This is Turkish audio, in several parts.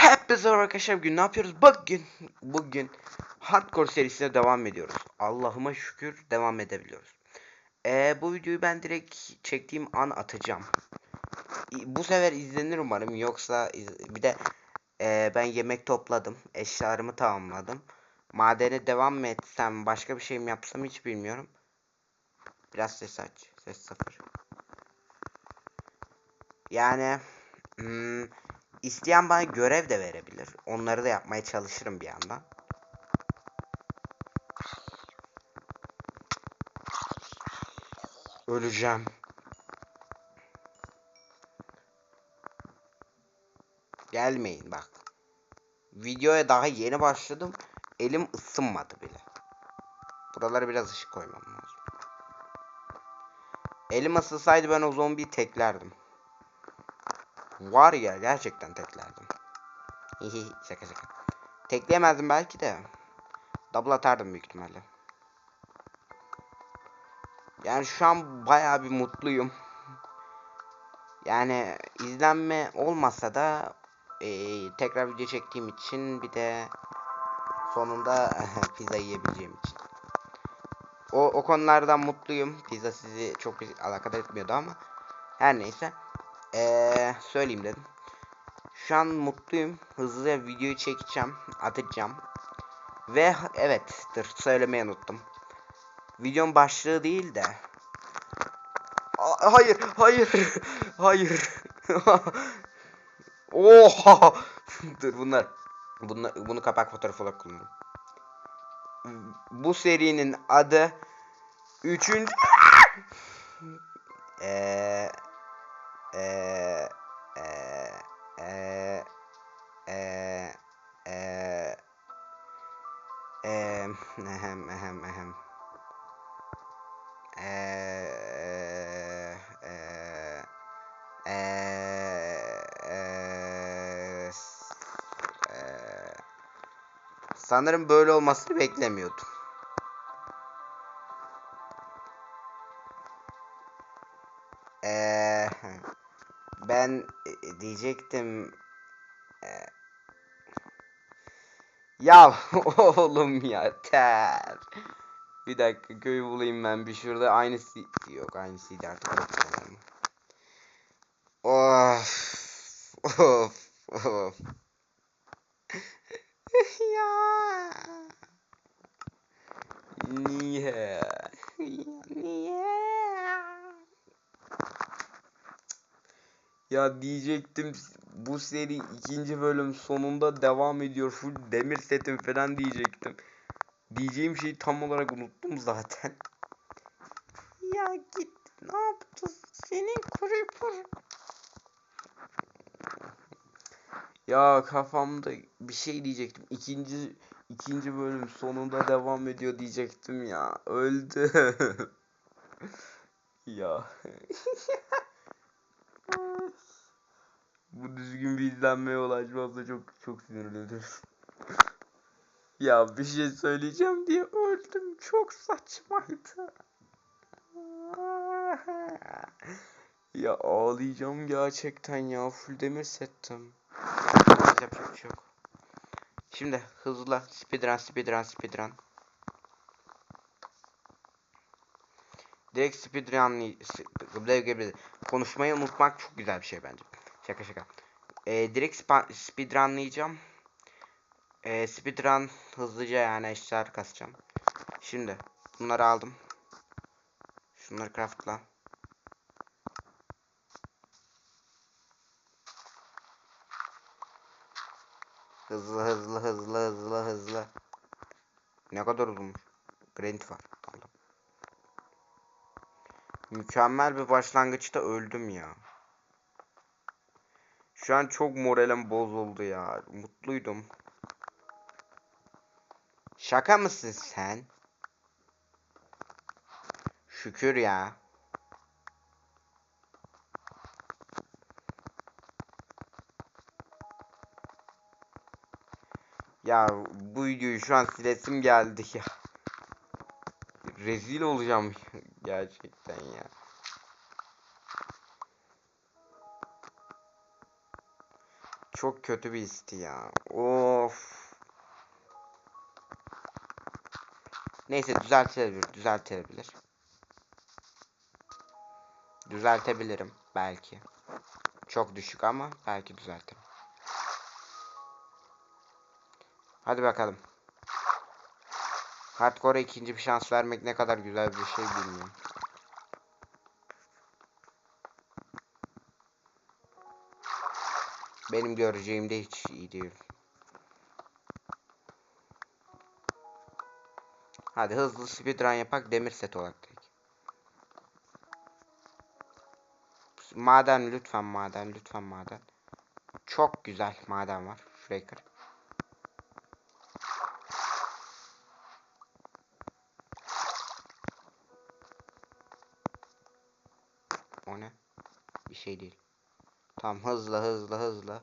Hepinize arkadaşlar bugün ne yapıyoruz? Bugün bugün Hardcore serisine devam ediyoruz. Allah'ıma şükür devam edebiliyoruz. Ee, bu videoyu ben direkt çektiğim an atacağım. Bu sefer izlenir umarım yoksa iz- bir de ee, ben yemek topladım. Eşyalarımı tamamladım. Madene devam mı etsem başka bir şey mi yapsam hiç bilmiyorum. Biraz ses aç. Ses sıfır. Yani hmm, İsteyen bana görev de verebilir. Onları da yapmaya çalışırım bir yandan. Öleceğim. Gelmeyin bak. Videoya daha yeni başladım. Elim ısınmadı bile. Buralara biraz ışık koymam lazım. Elim ısınsaydı ben o zombiyi teklerdim. Var ya gerçekten teklerdim. Hihi şaka şaka. Tekleyemezdim belki de. Double atardım büyük ihtimalle. Yani şu an bayağı bir mutluyum. Yani izlenme olmasa da eee, tekrar video çektiğim için bir de sonunda pizza yiyebileceğim için. O, o konulardan mutluyum. Pizza sizi çok alakadar etmiyordu ama her neyse. Eee söyleyeyim dedim. Şu an mutluyum. Hızlıca videoyu çekeceğim. Atacağım. Ve evet dur söylemeyi unuttum. Videonun başlığı değil de. A- hayır hayır hayır. Oha. dur bunlar. Bunlar, bunu kapak fotoğrafı olarak kullanırım. Bu serinin adı Üçüncü Eee Eee Eee Eee Eee Eee Eee Ehem ehem ehem Eee Eee Eee s- eee Sanırım böyle olmasını beklemiyordum. Diyecektim e, ya oğlum ya ter. Bir dakika köyü bulayım ben bir şurada aynı si yok aynısıydı artık. Of of of. ya. Niye? Niye? Ya diyecektim bu seri ikinci bölüm sonunda devam ediyor. Full demir setim falan diyecektim. Diyeceğim şeyi tam olarak unuttum zaten. Ya git ne yaptın senin creeper? Ya kafamda bir şey diyecektim. İkinci ikinci bölüm sonunda devam ediyor diyecektim ya. Öldü. ya. Bu düzgün bir izlenmeye ulaşmazsa çok çok sinirlenirim. ya bir şey söyleyeceğim diye öldüm. Çok saçmaydı. ya ağlayacağım gerçekten ya. Full demir settim. Yapacak bir şey yok. Şimdi hızlı speedrun speedrun speedrun. Direkt speedrun konuşmayı unutmak çok güzel bir şey bence. Şaka şaka. Ee, direkt speedrunlayacağım. Ee, speedrun hızlıca yani eşyalar kasacağım. Şimdi bunları aldım. Şunları craftla. Hızlı hızlı hızlı hızlı hızlı. Ne kadar uzunmuş. Granit var. Aldım. Mükemmel bir başlangıçta öldüm ya. Şu an çok moralim bozuldu ya. Mutluydum. Şaka mısın sen? Şükür ya. Ya bu videoyu şu an silesim geldi ya. Rezil olacağım gerçekten ya. Çok kötü bir histi ya. Of. Neyse düzeltilebilir, düzeltilebilir. Düzeltebilirim belki. Çok düşük ama belki düzeltirim. Hadi bakalım. Hardcore'a ikinci bir şans vermek ne kadar güzel bir şey bilmiyorum. Benim göreceğim de hiç iyi değil. Hadi hızlı speedrun yapak demir set olarak direkt. Maden lütfen maden lütfen maden. Çok güzel maden var. Şurayı. O ne? Bir şey değil. Tamam hızlı hızlı hızlı.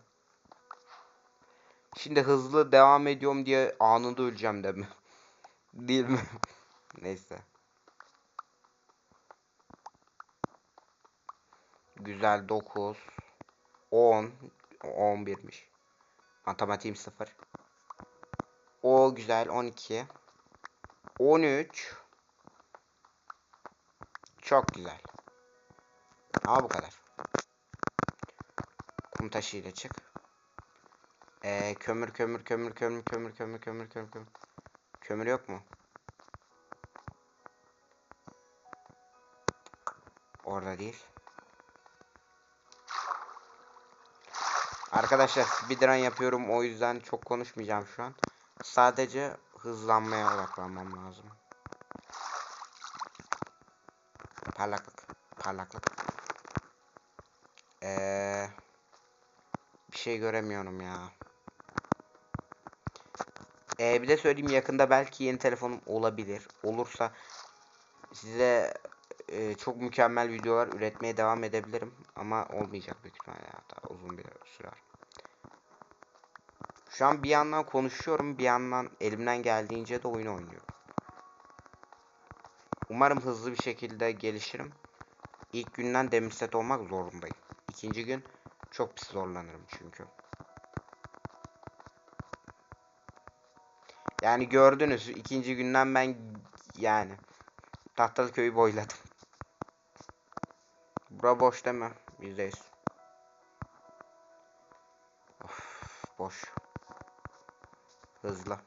Şimdi hızlı devam ediyorum diye anında öleceğim de mi? Değil mi? Neyse. Güzel 9 10 11'miş. Matematiğim 0. O güzel 12 13 Çok güzel. Ama bu kadar. Kum taşıyla çık. Ee, kömür kömür kömür kömür kömür kömür kömür kömür kömür. Kömür yok mu? Orada değil. Arkadaşlar speedrun yapıyorum o yüzden çok konuşmayacağım şu an. Sadece hızlanmaya odaklanmam lazım. Parlaklık. Parlaklık. Ee, şey göremiyorum ya. Ee, bir de söyleyeyim yakında belki yeni telefonum olabilir. Olursa size e, çok mükemmel videolar üretmeye devam edebilirim. Ama olmayacak büyük ihtimalle hatta uzun bir sürer. Şu an bir yandan konuşuyorum bir yandan elimden geldiğince de oyun oynuyorum. Umarım hızlı bir şekilde gelişirim. İlk günden demir set olmak zorundayım. İkinci gün çok pis zorlanırım çünkü. Yani gördünüz ikinci günden ben yani tahtalı köyü boyladım. Bura boş değil mi? %100. Of, boş. Hızlı.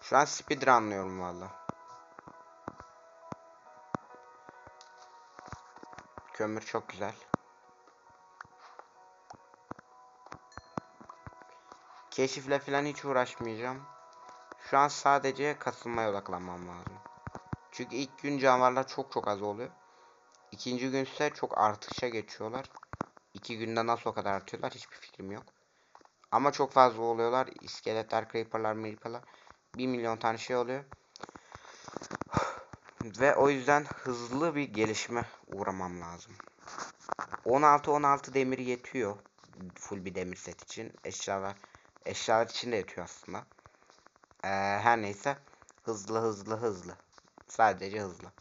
Şu an speedrunlıyorum valla. Kömür çok güzel. Keşifle falan hiç uğraşmayacağım. Şu an sadece kasılmaya odaklanmam lazım. Çünkü ilk gün canavarlar çok çok az oluyor. İkinci gün ise çok artışa geçiyorlar. İki günde nasıl o kadar artıyorlar hiçbir fikrim yok. Ama çok fazla oluyorlar. İskeletler, creeperlar, creeperlar. 1 milyon tane şey oluyor. Ve o yüzden hızlı bir gelişme uğramam lazım. 16-16 demir yetiyor. Full bir demir set için. Eşyalar eşyalar için de yetiyor aslında. Ee, her neyse. Hızlı hızlı hızlı. Sadece hızlı.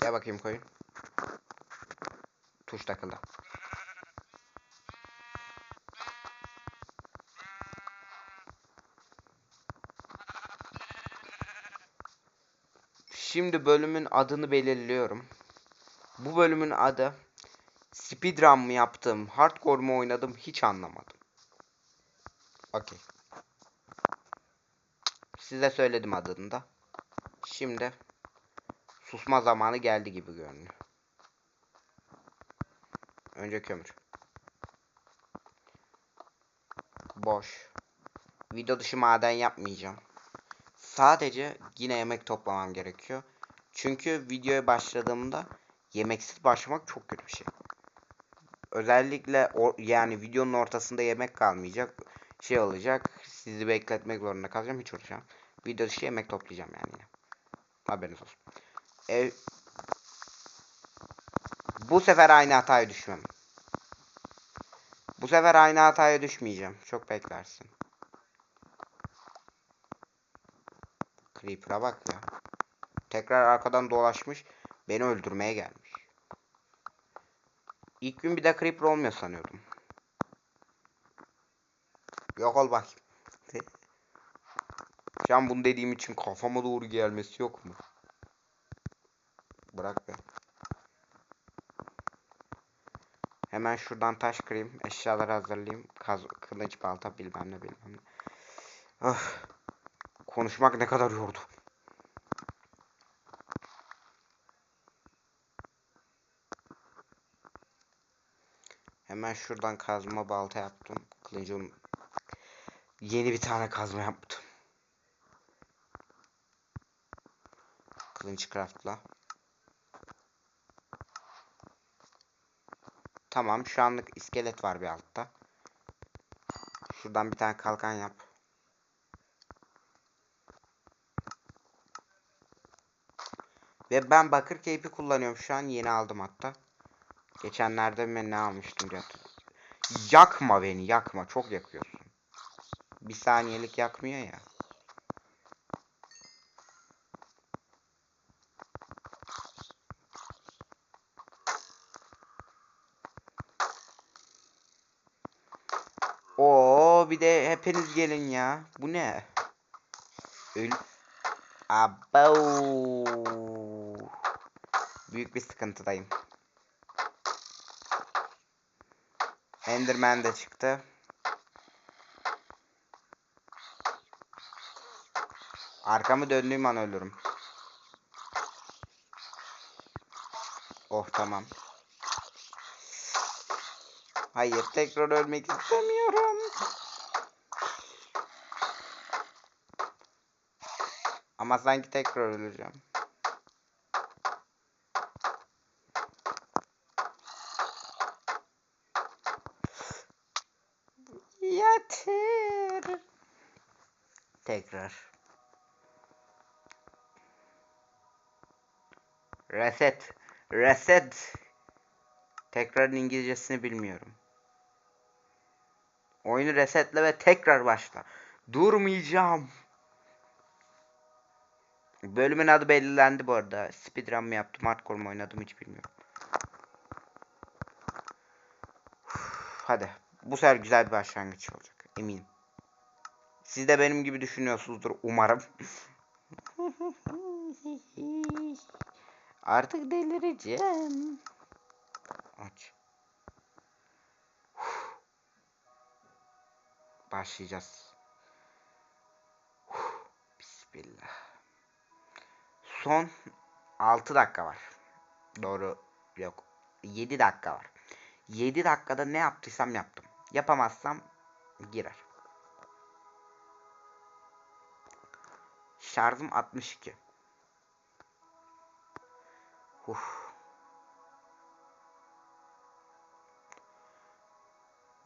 Gel bakayım koyun. Tuş takıldı. Şimdi bölümün adını belirliyorum. Bu bölümün adı Speedrun mı yaptım, Hardcore mu oynadım hiç anlamadım. Okey. Size söyledim adını da. Şimdi susma zamanı geldi gibi görünüyor. Önce kömür. Boş. Video dışı maden yapmayacağım. Sadece yine yemek toplamam gerekiyor. Çünkü videoya başladığımda yemeksiz başlamak çok kötü bir şey. Özellikle o, yani videonun ortasında yemek kalmayacak. Şey olacak. Sizi bekletmek zorunda kalacağım. Hiç uğraşamam. Video dışı yemek toplayacağım yani. Haberiniz olsun. Ev... Bu sefer aynı hataya düşmem. Bu sefer aynı hataya düşmeyeceğim. Çok beklersin. Creeper'a bak ya. Tekrar arkadan dolaşmış. Beni öldürmeye gelmiş. İlk gün bir de creeper olmuyor sanıyordum. Yok ol bak. Şu an bunu dediğim için kafama doğru gelmesi yok mu? Bırak be. Hemen şuradan taş kırayım. Eşyaları hazırlayayım. Kaz kılıç, balta bilmem ne bilmem ne. Öf. Konuşmak ne kadar yordu. Hemen şuradan kazma balta yaptım. Kılıcım yeni bir tane kazma yaptım. Kılıç craftla. Tamam şu anlık iskelet var bir altta. Şuradan bir tane kalkan yap. Ve ben bakır keyfi kullanıyorum şu an yeni aldım hatta. Geçenlerde ben ne almıştım diye. Yakma beni yakma çok yakıyorsun. Bir saniyelik yakmıyor ya. Oo bir de hepiniz gelin ya. Bu ne? Öl Abo. Büyük bir sıkıntıdayım. Enderman de çıktı. Arkamı döndüğüm an ölürüm. Oh tamam. Hayır tekrar ölmek istemiyorum. Ama sanki tekrar öleceğim. Yeter. Tekrar. Reset. Reset. Tekrarın İngilizcesini bilmiyorum. Oyunu resetle ve tekrar başla. Durmayacağım. Bölümün adı belirlendi bu arada. Speedrun mı yaptım, hardcore mu oynadım hiç bilmiyorum. Uf, hadi. Bu sefer güzel bir başlangıç olacak. Eminim. Siz de benim gibi düşünüyorsunuzdur umarım. Artık delireceğim. Aç. Başlayacağız. Bismillah. Son 6 dakika var. Doğru yok. 7 dakika var. 7 dakikada ne yaptıysam yaptım. Yapamazsam girer. Şarjım 62. Uf.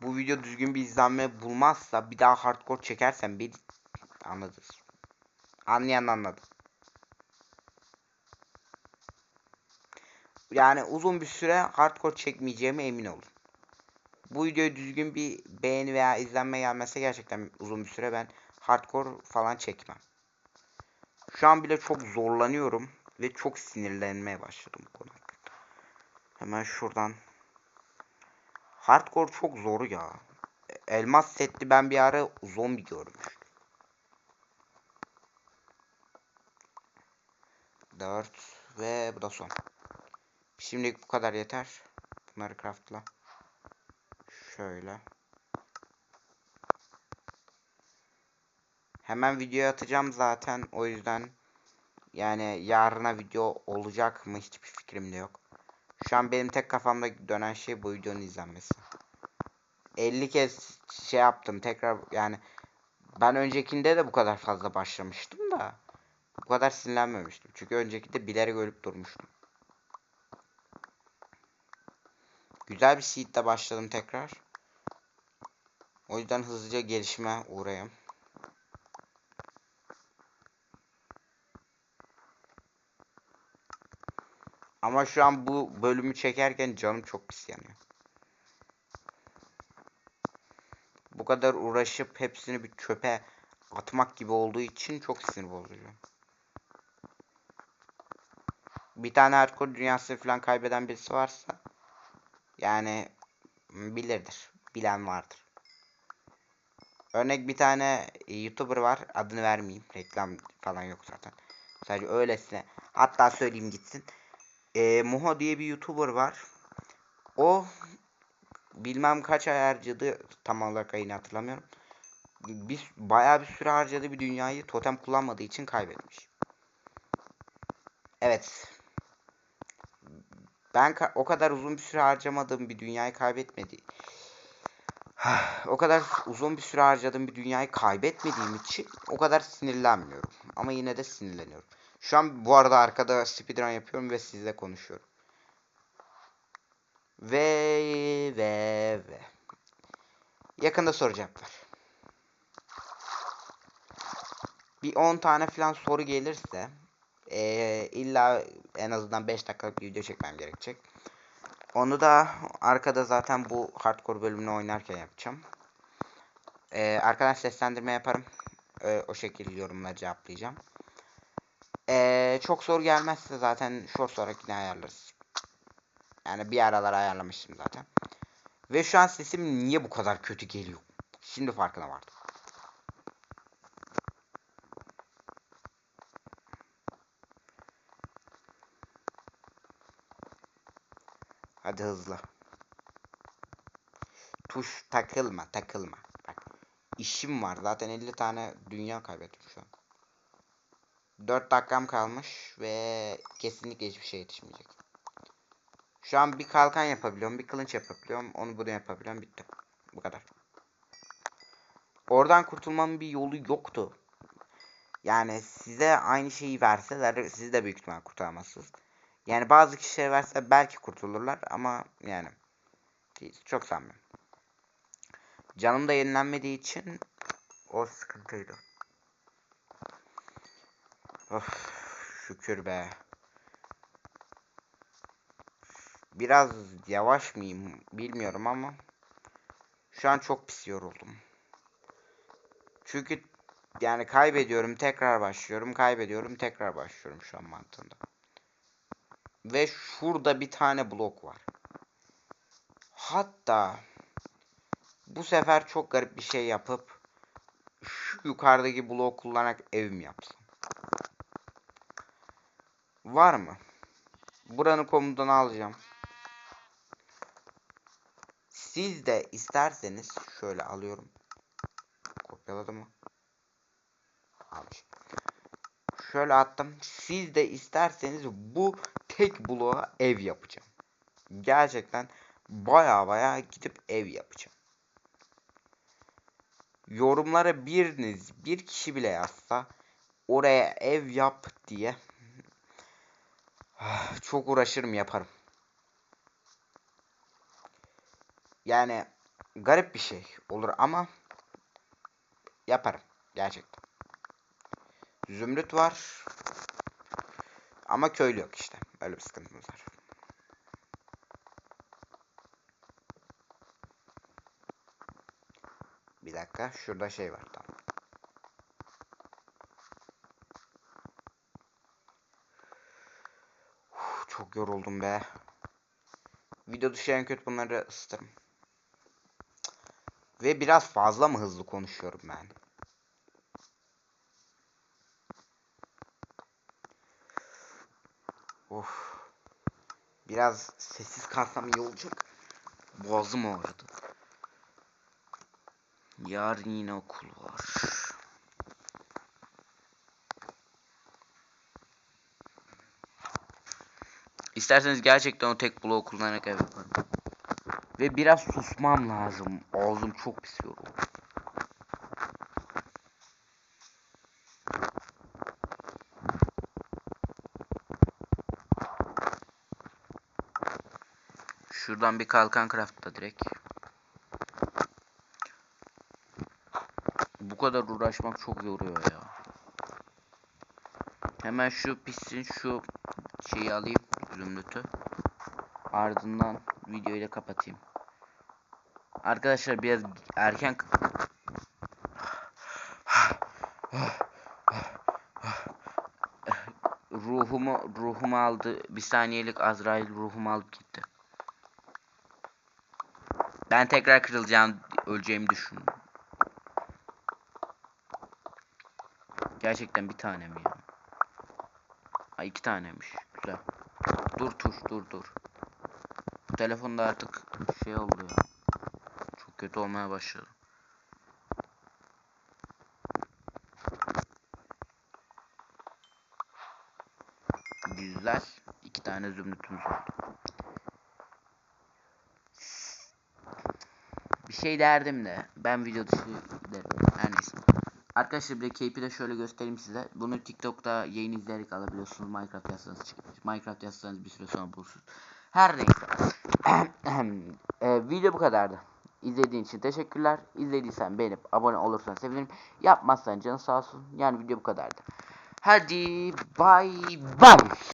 Bu video düzgün bir izlenme bulmazsa bir daha hardcore çekersem bir anladınız. Anlayan anladı. Yani uzun bir süre hardcore çekmeyeceğime emin olun. Bu videoya düzgün bir beğeni veya izlenme gelmese gerçekten uzun bir süre ben hardcore falan çekmem. Şu an bile çok zorlanıyorum ve çok sinirlenmeye başladım bu konu. Hemen şuradan. Hardcore çok zor ya. Elmas setli ben bir ara zombi görmüştüm. 4 ve bu da son. Şimdilik bu kadar yeter. Bunları craftla. Şöyle. Hemen video atacağım zaten. O yüzden yani yarına video olacak mı hiçbir fikrim de yok. Şu an benim tek kafamda dönen şey bu videonun izlenmesi. 50 kez şey yaptım tekrar yani ben öncekinde de bu kadar fazla başlamıştım da bu kadar sinirlenmemiştim. Çünkü öncekinde bilerek ölüp durmuştum. Güzel bir seed'de başladım tekrar. O yüzden hızlıca gelişime uğrayayım. Ama şu an bu bölümü çekerken canım çok pis yanıyor. Bu kadar uğraşıp hepsini bir çöpe atmak gibi olduğu için çok sinir bozucu. bir tane hardcore dünyası falan kaybeden birisi varsa yani bilirdir. Bilen vardır. Örnek bir tane YouTuber var. Adını vermeyeyim. Reklam falan yok zaten. Sadece öylesine. Hatta söyleyeyim gitsin. E, Muho diye bir YouTuber var. O bilmem kaç ay harcadı. Tam olarak ayını hatırlamıyorum. Bir, bayağı bir süre harcadı bir dünyayı totem kullanmadığı için kaybetmiş. Evet. Ben ka- o kadar uzun bir süre harcamadığım bir dünyayı kaybetmedi. o kadar uzun bir süre harcadığım bir dünyayı kaybetmediğim için o kadar sinirlenmiyorum. Ama yine de sinirleniyorum. Şu an bu arada arkada speedrun yapıyorum ve sizle konuşuyorum. Ve ve ve. Yakında soru cevaplar. Bir 10 tane falan soru gelirse eee, illa en azından 5 dakikalık bir video çekmem gerekecek. Onu da arkada zaten bu hardcore bölümünü oynarken yapacağım. Eee arkadan seslendirme yaparım. Eee, o şekilde yorumları cevaplayacağım. Eee, çok soru gelmezse zaten short olarak yine ayarlarız. Yani bir aralar ayarlamıştım zaten. Ve şu an sesim niye bu kadar kötü geliyor? Şimdi farkına vardım. Hadi hızlı. Tuş takılma takılma. Bak işim var zaten 50 tane dünya kaybettim şu an. 4 dakikam kalmış ve kesinlikle hiçbir şey yetişmeyecek. Şu an bir kalkan yapabiliyorum, bir kılıç yapabiliyorum, onu bunu yapabiliyorum, bitti. Bu kadar. Oradan kurtulmamın bir yolu yoktu. Yani size aynı şeyi verseler siz de büyük ihtimal kurtaramazsınız. Yani bazı kişiler verse belki kurtulurlar ama yani çok sanmıyorum. Canım da yenilenmediği için o sıkıntıydı. Of şükür be. Biraz yavaş mıyım bilmiyorum ama şu an çok pis yoruldum. Çünkü yani kaybediyorum tekrar başlıyorum kaybediyorum tekrar başlıyorum şu an mantığında. Ve şurada bir tane blok var. Hatta bu sefer çok garip bir şey yapıp şu yukarıdaki bloğu kullanarak evim yapsam. Var mı? Buranın komutunu alacağım. Siz de isterseniz şöyle alıyorum. Kopyaladı mı? Almış. Şöyle attım. Siz de isterseniz bu tek bloğa ev yapacağım. Gerçekten baya baya gidip ev yapacağım. Yorumlara biriniz bir kişi bile yazsa oraya ev yap diye çok uğraşırım yaparım. Yani garip bir şey olur ama yaparım gerçekten. Zümrüt var. Ama köylü yok işte. Öyle bir sıkıntımız var. Bir dakika. Şurada şey var. Tamam. Uf, yoruldum be. Video dışı en kötü bunları ısıtırım. Ve biraz fazla mı hızlı konuşuyorum ben? Of. Biraz sessiz kalsam iyi olacak. Boğazım ağrıdı. Yarın yine okul var. İsterseniz gerçekten o tek bloğu kullanarak ev yaparım. Ve biraz susmam lazım. Ağzım çok pis yoruldu. Şuradan bir kalkan craftla direkt. Bu kadar uğraşmak çok yoruyor ya. Hemen şu pissin şu şeyi alayım zümrütü. Ardından videoyu da kapatayım. Arkadaşlar biraz erken ruhum ruhumu ruhumu aldı. Bir saniyelik Azrail ruhumu alıp gitti. Ben tekrar kırılacağım, öleceğimi düşündüm. Gerçekten bir tane mi ya? Ay iki taneymiş. Güzel. Dur tuş dur dur. Bu telefonda artık şey oldu ya. Çok kötü olmaya başladı. Güzel. İki tane zümrütümüz oldu. Bir şey derdim de ben video dışı derim. Her neyse. Arkadaşlar bir de keyfi de şöyle göstereyim size. Bunu TikTok'ta yayın izleyerek alabiliyorsunuz. Minecraft yazsanız çıkıyor. Minecraft yazsanız bir süre sonra bulursunuz. Her neyse. e, video bu kadardı. İzlediğin için teşekkürler. İzlediysen beğenip abone olursan sevinirim. Yapmazsan canın sağ olsun. Yani video bu kadardı. Hadi bay bay.